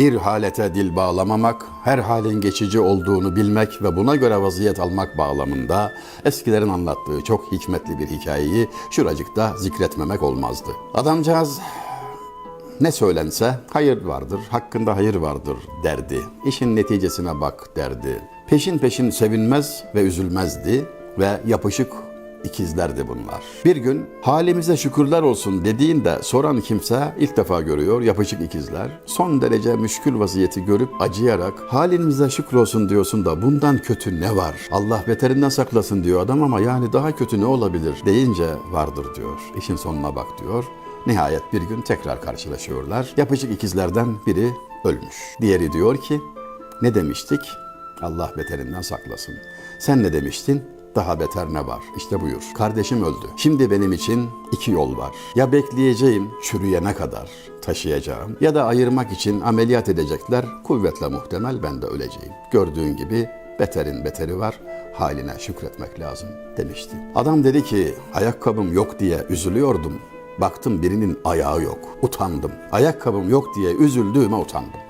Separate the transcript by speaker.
Speaker 1: Bir halete dil bağlamamak, her halin geçici olduğunu bilmek ve buna göre vaziyet almak bağlamında eskilerin anlattığı çok hikmetli bir hikayeyi şuracıkta zikretmemek olmazdı. Adamcağız ne söylense hayır vardır, hakkında hayır vardır derdi. İşin neticesine bak derdi. Peşin peşin sevinmez ve üzülmezdi ve yapışık ikizlerdi bunlar. Bir gün halimize şükürler olsun dediğinde soran kimse ilk defa görüyor yapışık ikizler. Son derece müşkül vaziyeti görüp acıyarak halimize şükür olsun diyorsun da bundan kötü ne var? Allah beterinden saklasın diyor adam ama yani daha kötü ne olabilir deyince vardır diyor. İşin sonuna bak diyor. Nihayet bir gün tekrar karşılaşıyorlar. Yapışık ikizlerden biri ölmüş. Diğeri diyor ki ne demiştik? Allah beterinden saklasın. Sen ne demiştin? Daha beter ne var? İşte buyur. Kardeşim öldü. Şimdi benim için iki yol var. Ya bekleyeceğim çürüyene kadar taşıyacağım ya da ayırmak için ameliyat edecekler. Kuvvetle muhtemel ben de öleceğim. Gördüğün gibi beterin beteri var. Haline şükretmek lazım demişti. Adam dedi ki ayakkabım yok diye üzülüyordum. Baktım birinin ayağı yok. Utandım. Ayakkabım yok diye üzüldüğüme utandım.